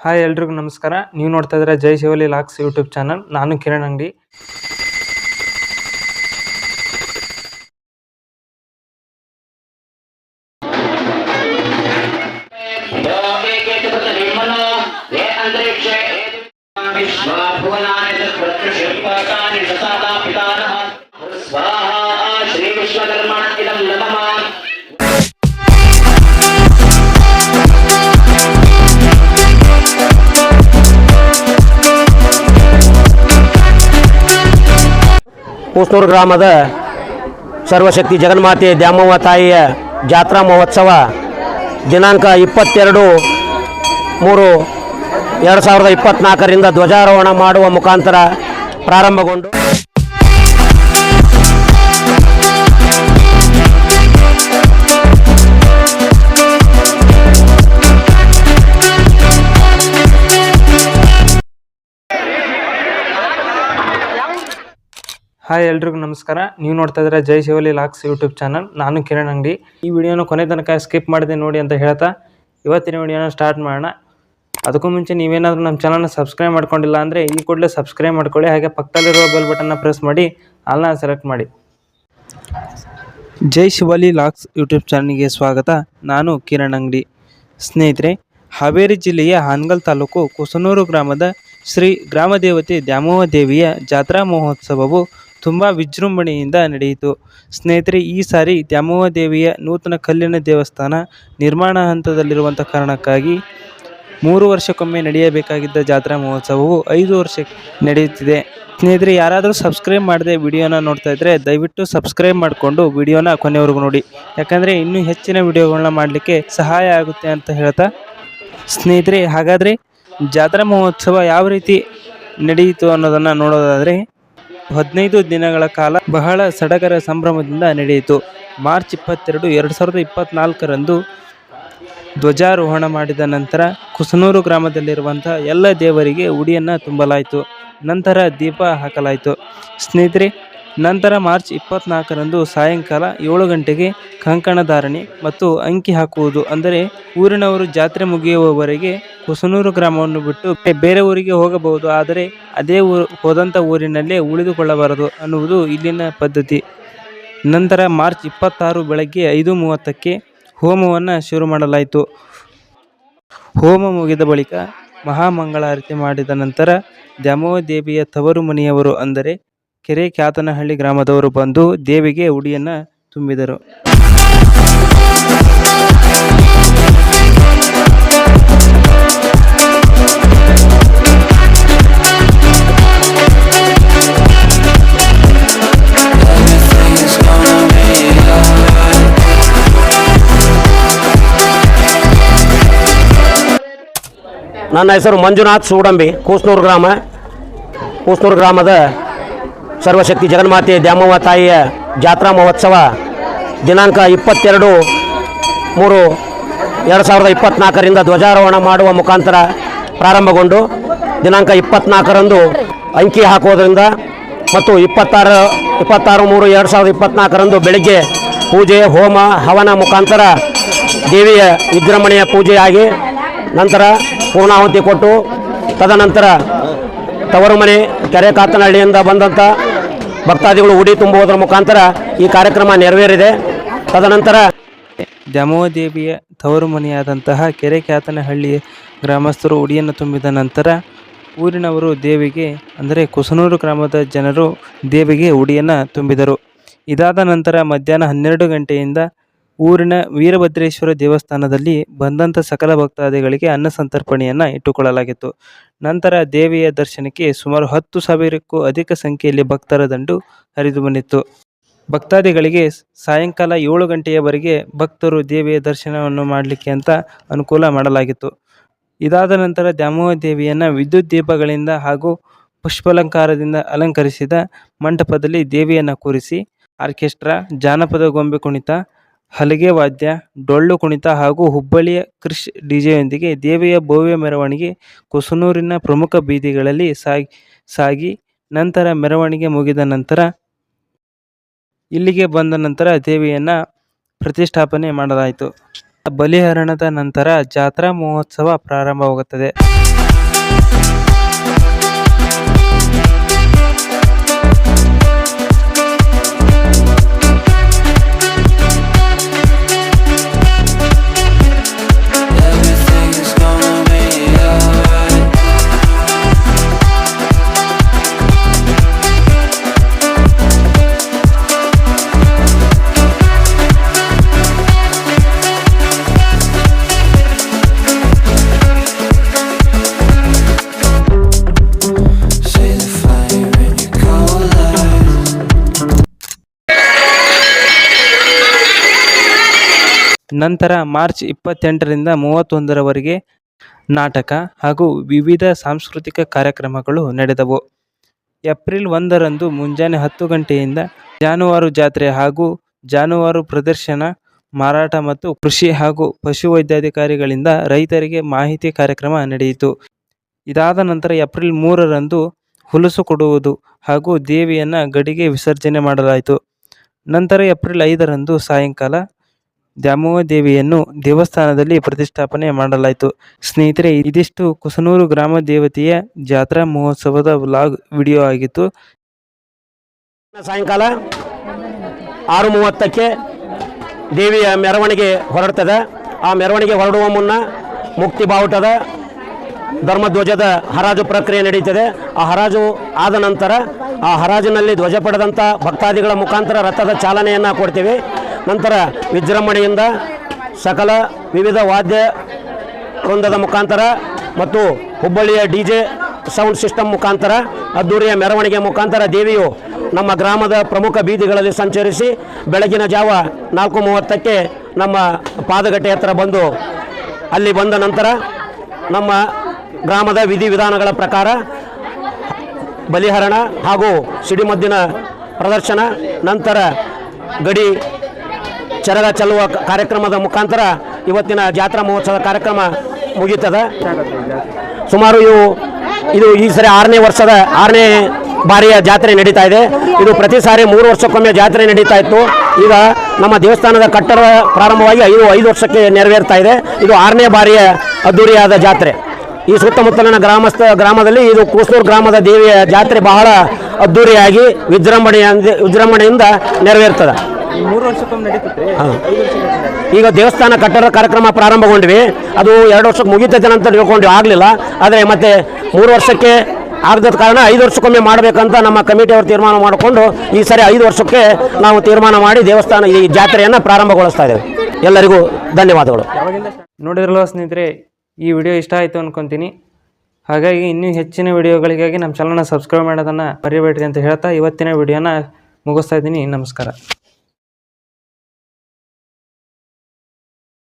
Hi ಎಲ್ರಿಗೂ ನಮಸ್ಕಾರ ನೀವು ನೋಡ್ತಾ ಇದ್ದೀರಾ Jai Shivali locks YouTube channel ನಾನು ಕಿರಣ್ ಅಂಗಡಿ ಶ್ರೀ ವಿಶ್ವಕರ್ಮಣ ಕೂಸ್ನೂರು ಗ್ರಾಮದ ಸರ್ವಶಕ್ತಿ ಜಗನ್ಮಾತೆ ದ್ಯಾಮವ್ವ ತಾಯಿಯ ಜಾತ್ರಾ ಮಹೋತ್ಸವ ದಿನಾಂಕ ಇಪ್ಪತ್ತೆರಡು ಮೂರು ಎರಡು ಸಾವಿರದ ಇಪ್ಪತ್ತ್ನಾಲ್ಕರಿಂದ ಧ್ವಜಾರೋಹಣ ಮಾಡುವ ಮುಖಾಂತರ ಪ್ರಾರಂಭಗೊಂಡು ಹಾಯ್ ಎಲ್ರಿಗೂ ನಮಸ್ಕಾರ. ನೀವು ನೋಡ್ತಾ ಇದ್ರೆ Jai Shivali locks YouTube channel. ನಾನು ಕಿರಣ್ ಅಂಗಡಿ. ಈ ವಿಡಿಯೋನ ಕೊನೆ ತನಕ ಸ್ಕಿಪ್ ಮಾಡಿದೆ ನೋಡಿ ಅಂತ ಹೇಳ್ತಾ ಇವತ್ತಿನ ವಿಡಿಯೋನ ಸ್ಟಾರ್ಟ್ ಮಾಡೋಣ. ಅದಕ್ಕೂ ಮುಂಚೆ ನೀವೇನಾದರೂ ನಮ್ಮ ಚಾನಲ್ನ ಸಬ್ಸ್ಕ್ರೈಬ್ ಮಾಡ್ಕೊಂಡಿಲ್ಲ ಅಂದರೆ ಈ ಕೂಡಲೇ ಸಬ್ಸ್ಕ್ರೈಬ್ ಮಾಡ್ಕೊಳ್ಳಿ. ಹಾಗೆ ಪಕ್ಕದಲ್ಲಿರುವ ಬೆಲ್ ಬಟನ್ನ ಪ್ರೆಸ್ ಮಾಡಿ ಅಲ್ಲ ಸೆಲೆಕ್ಟ್ ಮಾಡಿ. ಜೈ ಶಿವಲಿ ಲಾಕ್ಸ್ ಯೂಟ್ಯೂಬ್ ಚಾನಲ್ಗೆ ಸ್ವಾಗತ. ನಾನು ಕಿರಣ್ ಅಂಗಡಿ. ಸ್ನೇಹಿತರೆ, ಹಾವೇರಿ ಜಿಲ್ಲೆಯ ಹಾನಗಲ್ ತಾಲೂಕು ಕುಸನೂರು ಗ್ರಾಮದ ಶ್ರೀ ಗ್ರಾಮದೇವತೆ ದ್ಯಾಮವ್ವ ದೇವಿಯ ಜಾತ್ರಾ ಮಹೋತ್ಸವವು ತುಂಬ ವಿಜೃಂಭಣೆಯಿಂದ ನಡೆಯಿತು. ಸ್ನೇಹಿತರೆ, ಈ ಸಾರಿ ದ್ಯಾಮವ್ವ ದೇವಿಯ ನೂತನ ಕಲ್ಲಿನ ದೇವಸ್ಥಾನ ನಿರ್ಮಾಣ ಹಂತದಲ್ಲಿರುವಂಥ ಕಾರಣಕ್ಕಾಗಿ ಮೂರು ವರ್ಷಕ್ಕೊಮ್ಮೆ ನಡೆಯಬೇಕಾಗಿದ್ದ ಜಾತ್ರಾ ಮಹೋತ್ಸವವು ಐದು ವರ್ಷ ನಡೆಯುತ್ತಿದೆ. ಸ್ನೇಹಿತರೆ, ಯಾರಾದರೂ ಸಬ್ಸ್ಕ್ರೈಬ್ ಮಾಡದೆ ವಿಡಿಯೋನ ನೋಡ್ತಾ ಇದ್ದರೆ ದಯವಿಟ್ಟು ಸಬ್ಸ್ಕ್ರೈಬ್ ಮಾಡಿಕೊಂಡು ವಿಡಿಯೋನ ಕೊನೆವರೆಗೂ ನೋಡಿ. ಯಾಕಂದರೆ ಇನ್ನೂ ಹೆಚ್ಚಿನ ವಿಡಿಯೋಗಳನ್ನ ಮಾಡಲಿಕ್ಕೆ ಸಹಾಯ ಆಗುತ್ತೆ ಅಂತ ಹೇಳ್ತಾ ಸ್ನೇಹಿತರೆ, ಹಾಗಾದರೆ ಜಾತ್ರಾ ಮಹೋತ್ಸವ ಯಾವ ರೀತಿ ನಡೆಯಿತು ಅನ್ನೋದನ್ನು ನೋಡೋದಾದರೆ ಹದಿನೈದು ದಿನಗಳ ಕಾಲ ಬಹಳ ಸಡಗರ ಸಂಭ್ರಮದಿಂದ ನಡೆಯಿತು. ಮಾರ್ಚ್ ಇಪ್ಪತ್ತೆರಡು, ಎರಡು ಸಾವಿರದ ಇಪ್ಪತ್ತ್ನಾಲ್ಕರಂದು ಧ್ವಜಾರೋಹಣ ಮಾಡಿದ ನಂತರ ಕುಸನೂರು ಗ್ರಾಮದಲ್ಲಿರುವಂಥ ಎಲ್ಲ ದೇವರಿಗೆ ಉಡಿಯನ್ನು ತುಂಬಲಾಯಿತು. ನಂತರ ದೀಪ ಹಾಕಲಾಯಿತು. ಸ್ನೇಹಿತರೆ ನಂತರ ಮಾರ್ಚ್ ಇಪ್ಪತ್ನಾಲ್ಕರಂದು ಸಾಯಂಕಾಲ ಏಳು ಗಂಟೆಗೆ ಕಂಕಣಧಾರಣೆ ಮತ್ತು ಅಂಕಿ ಹಾಕುವುದು. ಅಂದರೆ ಊರಿನವರು ಜಾತ್ರೆ ಮುಗಿಯುವವರೆಗೆ ಹೊಸನೂರು ಗ್ರಾಮವನ್ನು ಬಿಟ್ಟು ಬೇರೆ ಊರಿಗೆ ಹೋಗಬಹುದು. ಆದರೆ ಅದೇ ಊರು, ಹೋದಂಥ ಊರಿನಲ್ಲೇ ಉಳಿದುಕೊಳ್ಳಬಾರದು ಅನ್ನುವುದು ಇಲ್ಲಿನ ಪದ್ಧತಿ. ನಂತರ ಮಾರ್ಚ್ ಇಪ್ಪತ್ತಾರು ಬೆಳಗ್ಗೆ ಐದು ಮೂವತ್ತಕ್ಕೆ ಹೋಮವನ್ನು ಶುರು ಮಾಡಲಾಯಿತು. ಹೋಮ ಮುಗಿದ ಬಳಿಕ ಮಹಾಮಂಗಳಾರತಿ ಮಾಡಿದ ನಂತರ ದ್ಯಾಮೋ ದೇವಿಯ ತವರು ಮನೆಯವರು ಅಂದರೆ ಕೆರೆ ಕ್ಯಾತನಹಳ್ಳಿ ಗ್ರಾಮದವರು ಬಂದು ದೇವಿಗೆ ಉಡಿಯನ್ನು ತುಂಬಿದರು. ನನ್ನ ಹೆಸರು ಮಂಜುನಾಥ್ ಸೂಡಂಬಿ, ಕೂಸ್ನೂರು ಗ್ರಾಮ, ಕೂಸ್ನೂರು ಗ್ರಾಮದ ಸರ್ವಶಕ್ತಿ ಜಗನ್ಮಾತೆ ದ್ಯಾಮವ್ವ ತಾಯಿಯ ಜಾತ್ರಾ ಮಹೋತ್ಸವ ದಿನಾಂಕ ಇಪ್ಪತ್ತೆರಡು ಮೂರು ಎರಡು ಸಾವಿರದ ಇಪ್ಪತ್ತ್ನಾಲ್ಕರಿಂದ ಧ್ವಜಾರೋಹಣ ಮಾಡುವ ಮುಖಾಂತರ ಪ್ರಾರಂಭಗೊಂಡು ದಿನಾಂಕ ಇಪ್ಪತ್ತ್ನಾಲ್ಕರಂದು ಅಂಕಿ ಹಾಕುವುದರಿಂದ ಮತ್ತು ಇಪ್ಪತ್ತಾರು ಇಪ್ಪತ್ತಾರು ಮೂರು ಎರಡು ಸಾವಿರದ ಇಪ್ಪತ್ತ್ನಾಲ್ಕರಂದು ಬೆಳಗ್ಗೆ ಪೂಜೆ, ಹೋಮ, ಹವನ ಮುಖಾಂತರ ದೇವಿಯ ವಿಜೃಂಭಣೆಯ ಪೂಜೆಯಾಗಿ ನಂತರ ಪೂರ್ಣಾಹುತಿ ಕೊಟ್ಟು ತದನಂತರ ತವರು ಮನೆ ಕೆರೆ ಕಾತನಹಳ್ಳಿಯಿಂದ ಬಂದಂಥ ಭಕ್ತಾದಿಗಳು ಉಡಿ ತುಂಬುವುದರ ಮುಖಾಂತರ ಈ ಕಾರ್ಯಕ್ರಮ ನೆರವೇರಿದೆ. ತದನಂತರ ದ್ಯಾಮೋದೇವಿಯ ದೇವಿಯ ತವರು ಮನೆಯಾದಂತಹ ಕೆರೆ ಕ್ಯಾತನಹಳ್ಳಿಯ ಗ್ರಾಮಸ್ಥರು ಉಡಿಯನ್ನು ತುಂಬಿದ ನಂತರ ಊರಿನವರು ದೇವಿಗೆ, ಅಂದರೆ ಕುಸನೂರು ಗ್ರಾಮದ ಜನರು ದೇವಿಗೆ ಉಡಿಯನ್ನು ತುಂಬಿದರು. ಇದಾದ ನಂತರ ಮಧ್ಯಾಹ್ನ ಹನ್ನೆರಡು ಗಂಟೆಯಿಂದ ಊರಿನ ವೀರಭದ್ರೇಶ್ವರ ದೇವಸ್ಥಾನದಲ್ಲಿ ಬಂದಂಥ ಸಕಲ ಭಕ್ತಾದಿಗಳಿಗೆ ಅನ್ನ ಸಂತರ್ಪಣೆಯನ್ನು ಇಟ್ಟುಕೊಳ್ಳಲಾಗಿತ್ತು. ನಂತರ ದೇವಿಯ ದರ್ಶನಕ್ಕೆ ಸುಮಾರು ಹತ್ತು ಸಾವಿರಕ್ಕೂ ಅಧಿಕ ಸಂಖ್ಯೆಯಲ್ಲಿ ಭಕ್ತರ ದಂಡು ಹರಿದು ಬಂದಿತ್ತು. ಭಕ್ತಾದಿಗಳಿಗೆ ಸಾಯಂಕಾಲ ಏಳು ಗಂಟೆಯವರೆಗೆ ಭಕ್ತರು ದೇವಿಯ ದರ್ಶನವನ್ನು ಮಾಡಲಿಕ್ಕೆ ಅಂತ ಅನುಕೂಲ ಮಾಡಲಾಗಿತ್ತು. ಇದಾದ ನಂತರ ದ್ಯಾಮೋಹ ದೇವಿಯನ್ನು ವಿದ್ಯುತ್ ದೀಪಗಳಿಂದ ಹಾಗೂ ಪುಷ್ಪಾಲಂಕಾರದಿಂದ ಅಲಂಕರಿಸಿದ ಮಂಟಪದಲ್ಲಿ ದೇವಿಯನ್ನು ಕೂರಿಸಿ ಆರ್ಕೆಸ್ಟ್ರಾ ಜಾನಪದ ಗೊಂಬೆ ಕುಣಿತ ಹಲಗೆ ವಾದ್ಯ, ಡೊಳ್ಳು ಕುಣಿತ ಹಾಗೂ ಹುಬ್ಬಳ್ಳಿಯ ಕ್ರಿಶ್ ಡಿಜೆಯೊಂದಿಗೆ ದೇವಿಯ ಭವ್ಯ ಮೆರವಣಿಗೆ ಕುಸನೂರಿನ ಪ್ರಮುಖ ಬೀದಿಗಳಲ್ಲಿ ಸಾಗಿ ಸಾಗಿ ನಂತರ ಮೆರವಣಿಗೆ ಮುಗಿದ ನಂತರ ಇಲ್ಲಿಗೆ ಬಂದ ನಂತರ ದೇವಿಯನ್ನು ಪ್ರತಿಷ್ಠಾಪನೆ ಮಾಡಲಾಯಿತು. ಬಲಿಹರಣದ ನಂತರ ಜಾತ್ರಾ ಮಹೋತ್ಸವ ಪ್ರಾರಂಭವಾಗುತ್ತದೆ. ನಂತರ ಮಾರ್ಚ್ ಇಪ್ಪತ್ತೆಂಟರಿಂದ ಮೂವತ್ತೊಂದರವರೆಗೆ ನಾಟಕ ಹಾಗೂ ವಿವಿಧ ಸಾಂಸ್ಕೃತಿಕ ಕಾರ್ಯಕ್ರಮಗಳು ನಡೆದವು. ಏಪ್ರಿಲ್ ಒಂದರಂದು ಮುಂಜಾನೆ ಹತ್ತು ಗಂಟೆಯಿಂದ ಜಾನುವಾರು ಜಾತ್ರೆ ಹಾಗೂ ಜಾನುವಾರು ಪ್ರದರ್ಶನ, ಮಾರಾಟ ಮತ್ತು ಕೃಷಿ ಹಾಗೂ ಪಶುವೈದ್ಯಾಧಿಕಾರಿಗಳಿಂದ ರೈತರಿಗೆ ಮಾಹಿತಿ ಕಾರ್ಯಕ್ರಮ ನಡೆಯಿತು. ಇದಾದ ನಂತರ ಏಪ್ರಿಲ್ ಮೂರರಂದು ಹುಲಸು ಕೊಡುವುದು ಹಾಗೂ ದೇವಿಯನ್ನು ಗಡಿಗೆ ವಿಸರ್ಜನೆ ಮಾಡಲಾಯಿತು. ನಂತರ ಏಪ್ರಿಲ್ ಐದರಂದು ಸಾಯಂಕಾಲ ದ್ಯಾಮವ್ವ ದೇವಿಯನ್ನು ದೇವಸ್ಥಾನದಲ್ಲಿ ಪ್ರತಿಷ್ಠಾಪನೆ ಮಾಡಲಾಯಿತು. ಸ್ನೇಹಿತರೆ, ಇದಿಷ್ಟು ಕುಸನೂರು ಗ್ರಾಮ ದೇವತೆಯ ಜಾತ್ರಾ ಮಹೋತ್ಸವದ ವ್ಲಾಗ್ ವಿಡಿಯೋ ಆಗಿತ್ತು. ಸಾಯಂಕಾಲ ಆರು ಮೂವತ್ತಕ್ಕೆ ದೇವಿಯ ಮೆರವಣಿಗೆ ಹೊರಡ್ತದೆ. ಆ ಮೆರವಣಿಗೆ ಹೊರಡುವ ಮುನ್ನ ಮುಕ್ತಿ ಬಾವುಟದ ಧರ್ಮಧ್ವಜದ ಹರಾಜು ಪ್ರಕ್ರಿಯೆ ನಡೀತದೆ. ಆ ಹರಾಜು ಆದ ನಂತರ ಆ ಹರಾಜಿನಲ್ಲಿ ಧ್ವಜ ಪಡೆದಂಥ ಭಕ್ತಾದಿಗಳ ಮುಖಾಂತರ ರಥದ ಚಾಲನೆಯನ್ನು ಕೊಡ್ತೀವಿ. ನಂತರ ವಿಜೃಂಭಣೆಯಿಂದ ಸಕಲ ವಿವಿಧ ವಾದ್ಯ ವೃಂದದ ಮುಖಾಂತರ ಮತ್ತು ಹುಬ್ಬಳ್ಳಿಯ ಡಿ ಜೆ ಸೌಂಡ್ ಸಿಸ್ಟಮ್ ಮುಖಾಂತರ, ಅದ್ದೂರಿಯ ಮೆರವಣಿಗೆ ಮುಖಾಂತರ ದೇವಿಯು ನಮ್ಮ ಗ್ರಾಮದ ಪ್ರಮುಖ ಬೀದಿಗಳಲ್ಲಿ ಸಂಚರಿಸಿ ಬೆಳಗಿನ ಜಾವ ನಾಲ್ಕು ಮೂವತ್ತಕ್ಕೆ ನಮ್ಮ ಪಾದಗಟ್ಟೆ ಹತ್ರ ಬಂದು ಅಲ್ಲಿ ಬಂದ ನಂತರ ನಮ್ಮ ಗ್ರಾಮದ ವಿಧಿವಿಧಾನಗಳ ಪ್ರಕಾರ ಬಲಿಹರಣ ಹಾಗೂ ಸಿಡಿಮದ್ದಿನ ಪ್ರದರ್ಶನ, ನಂತರ ಗಡಿ ಚರಗ ಚೆಲ್ಲುವ ಕಾರ್ಯಕ್ರಮದ ಮುಖಾಂತರ ಇವತ್ತಿನ ಜಾತ್ರಾ ಮಹೋತ್ಸವದ ಕಾರ್ಯಕ್ರಮ ಮುಗಿತದೆ ಸುಮಾರು ಇವು, ಇದು ಈ ಸರಿ ಆರನೇ ವರ್ಷದ ಆರನೇ ಬಾರಿಯ ಜಾತ್ರೆ ನಡೀತಾ ಇದೆ. ಇದು ಪ್ರತಿ ಸಾರಿ ಮೂರು ವರ್ಷಕ್ಕೊಮ್ಮೆ ಜಾತ್ರೆ ನಡೀತಾ ಇತ್ತು. ಈಗ ನಮ್ಮ ದೇವಸ್ಥಾನದ ಕಟ್ಟಡ ಪ್ರಾರಂಭವಾಗಿ ಐದು ಐದು ವರ್ಷಕ್ಕೆ ನೆರವೇರ್ತಾ ಇದೆ. ಇದು ಆರನೇ ಬಾರಿಯ ಅದ್ದೂರಿಯಾದ ಜಾತ್ರೆ. ಈ ಸುತ್ತಮುತ್ತಲಿನ ಗ್ರಾಮಸ್ಥ, ಗ್ರಾಮದಲ್ಲಿ ಇದು ಕೂಸ್ನೂರು ಗ್ರಾಮದ ದೇವಿಯ ಜಾತ್ರೆ ಬಹಳ ಅದ್ದೂರಿಯಾಗಿ ವಿಜೃಂಭಣೆಯ ವಿಜೃಂಭಣೆಯಿಂದ ನೆರವೇರ್ತದೆ. ಈಗ ದೇವಸ್ಥಾನ ಕಟ್ಟಡ ಕಾರ್ಯಕ್ರಮ ಪ್ರಾರಂಭಗೊಂಡ್ವಿ. ಅದು ಎರಡು ವರ್ಷಕ್ಕೆ ಮುಗಿತೈತೆ ಅಂತ ತಿಳ್ಕೊಂಡು ಆಗಲಿಲ್ಲ. ಆದರೆ ಮತ್ತೆ ಮೂರು ವರ್ಷಕ್ಕೆ ಆಗದ ಕಾರಣ ಐದು ವರ್ಷಕ್ಕೊಮ್ಮೆ ಮಾಡಬೇಕಂತ ನಮ್ಮ ಕಮಿಟಿಯವರು ತೀರ್ಮಾನ ಮಾಡಿಕೊಂಡು ಈ ಸರಿ ಐದು ವರ್ಷಕ್ಕೆ ನಾವು ತೀರ್ಮಾನ ಮಾಡಿ ದೇವಸ್ಥಾನ ಈ ಜಾತ್ರೆಯನ್ನು ಪ್ರಾರಂಭಗೊಳಿಸ್ತಾ ಇದ್ದೇವೆ. ಎಲ್ಲರಿಗೂ ಧನ್ಯವಾದಗಳು. ನೋಡಿದ್ರಲ್ಲ ಸ್ನೇಹಿತರೆ ಈ ವಿಡಿಯೋ ಇಷ್ಟ ಆಯಿತು ಅನ್ಕೊಂತೀನಿ. ಹಾಗಾಗಿ ಇನ್ನೂ ಹೆಚ್ಚಿನ ವಿಡಿಯೋಗಳಿಗಾಗಿ ನಮ್ಮ ಚಾನಲ್ನ ಸಬ್ಸ್ಕ್ರೈಬ್ ಮಾಡೋದನ್ನು ಮರಿಬೇಡ್ರಿ ಅಂತ ಹೇಳ್ತಾ ಇವತ್ತಿನ ವಿಡಿಯೋನ ಮುಗಿಸ್ತಾ ಇದ್ದೀನಿ. ನಮಸ್ಕಾರ.